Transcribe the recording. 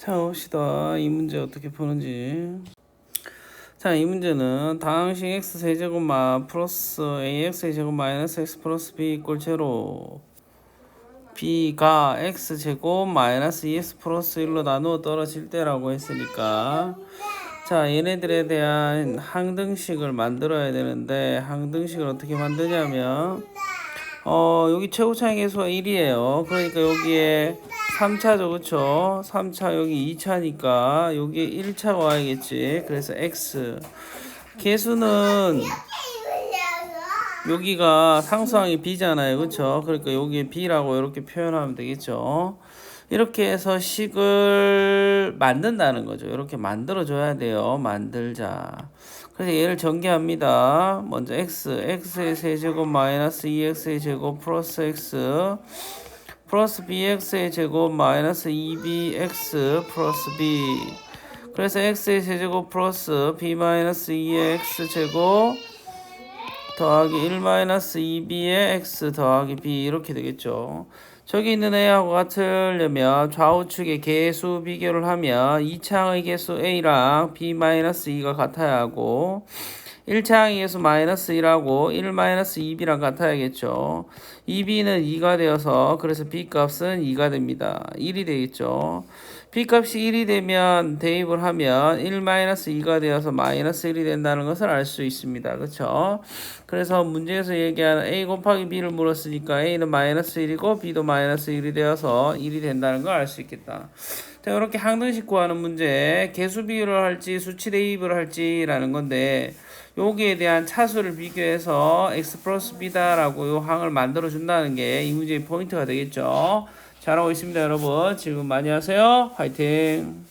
자, 봅시다. 이 문제 어떻게 푸는지. 자, 이 문제는 당식 x 세제곱마 플러스 ax 제곱 마이너스 x 플러스 b 이꼴 제로 b가 x 제곱 마이너스 2x 플러스 1로 나누어 떨어질 때라고 했으니까 자, 얘네들에 대한 항등식을 만들어야 되는데 항등식을 어떻게 만드냐면 어, 여기 최고 차이 계수가 1이에요. 그러니까 여기에 3차죠, 그쵸? 3차, 여기 2차니까 여기에 1차가 와야겠지. 그래서 x. 계수는 여기가 상수항이 b잖아요, 그쵸? 그러니까 여기에 b라고 이렇게 표현하면 되겠죠. 이렇게 해서 식을 만든다는 거죠. 이렇게 만들어줘야 돼요. 만들자. 그래서 얘를 전개합니다. 먼저 x, x의 세제곱 마이너스 2x의 제곱 플러스 x 플러스 bx의 제곱 마이너스 2bx 플러스 b 그래서 x의 세제곱 플러스 b 마이너스 2의 x 제곱 더하기 1 마이너스 2b의 x 더하기 b 이렇게 되겠죠. 저기 있는 a하고 같으려면 좌우측의 개수 비교를 하면 2차의 개수 a랑 b 마이너스 2가 같아야 하고 1차의 개수 마이너스 1하고 1 마이너스 2b랑 같아야겠죠. 2b는 2가 되어서 그래서 b 값은 2가 됩니다. 1이 되겠죠. b 값이 1이 되면 대입을 하면 1 마이너스 2가 되어서 마이너스 1이 된다는 것을 알 수 있습니다. 그렇죠? 그래서 문제에서 얘기하는 a 곱하기 b를 물었으니까 a는 마이너스 1이고 b도 마이너스 1이 되어서 1이 된다는 걸 알 수 있겠다. 자, 이렇게 항등식 구하는 문제, 개수 비율을 할지 수치 대입을 할지라는 건데 여기에 대한 차수를 비교해서 x 플러스 b다라고 요 항을 만들어 준다는 게 이 문제의 포인트가 되겠죠. 잘하고 있습니다, 여러분. 질문 많이 하세요. 화이팅!